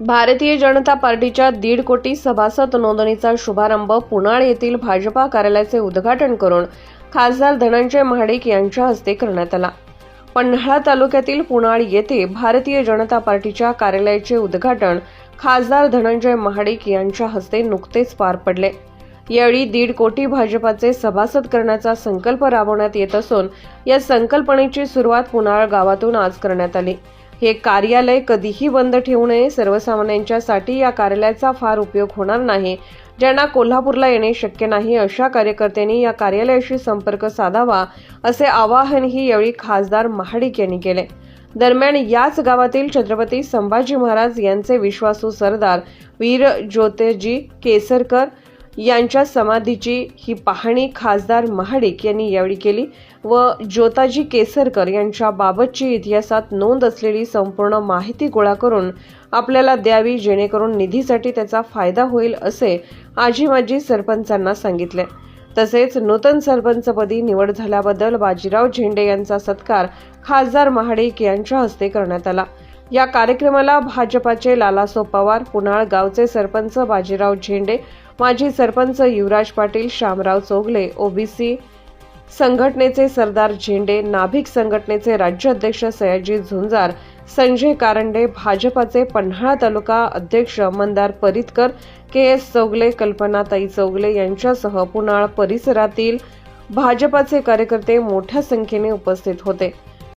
भारतीय जनता पार्टीच्या दीड कोटी सभासद नोंदणीचा शुभारंभ पुनाळ येथील भाजपा कार्यालयाचे उद्घाटन करून खासदार धनंजय महाडिक यांच्या हस्ते करण्यात आला. पन्हाळा तालुक्यातील पुनाळ येथे भारतीय जनता पार्टीच्या कार्यालयाचे उद्घाटन खासदार धनंजय महाडिक यांच्या हस्ते नुकतेच पार पडले. यावेळी दीड कोटी भाजपाचे सभासद करण्याचा संकल्प राबवण्यात येत असून या संकल्पनेची सुरुवात पुनाळ गावातून आज करण्यात आली. हे कार्यालय कधीही बंद ठेवू नये. सर्वसामान्यांच्यासाठी या कार्यालयाचा फार उपयोग होणार नाही. ज्यांना कोल्हापूरला येणे शक्य नाही अशा कार्यकर्त्यांनी या कार्यालयाशी संपर्क साधावा असे आवाहनही यावेळी खासदार महाडिक यांनी केले. दरम्यान याच गावातील छत्रपती संभाजी महाराज यांचे विश्वासू सरदार वीर ज्योतिजी केसरकर यांच्या समाधीची ही पाहणी खासदार महाडिक यांनी यावेळी केली व ज्योताजी केसरकर यांच्या बाबतची इतिहासात नोंद असलेली संपूर्ण माहिती गोळा करून आपल्याला द्यावी जेणेकरून निधीसाठी त्याचा फायदा होईल असे आजी माजी सरपंचांना सांगितले. तसेच नूतन सरपंचपदी निवड झाल्याबद्दल बाजीराव झेंडे यांचा सत्कार खासदार महाडिक यांच्या हस्ते करण्यात आला. या कार्यक्रमाला भाजपाचे लालासो पवार पुनाळ गावचे सरपंच बाजीराव झेंडे माजी सरपंच युवराज पाटील शामराव चोगले ओबीसी संघटनेचे सरदार झेंडे नाभिक संघटनेचे राज्य अध्यक्ष सयाजी झुंजार संजय कारंडे भाजपाचे पन्हाळा तालुका अध्यक्ष मंदार परितकर के एस चौगले कल्पनाताई चौगले यांच्यासह पुनाळ परिसरातील भाजपाचे कार्यकर्ते मोठ्या संख्येने उपस्थित होते.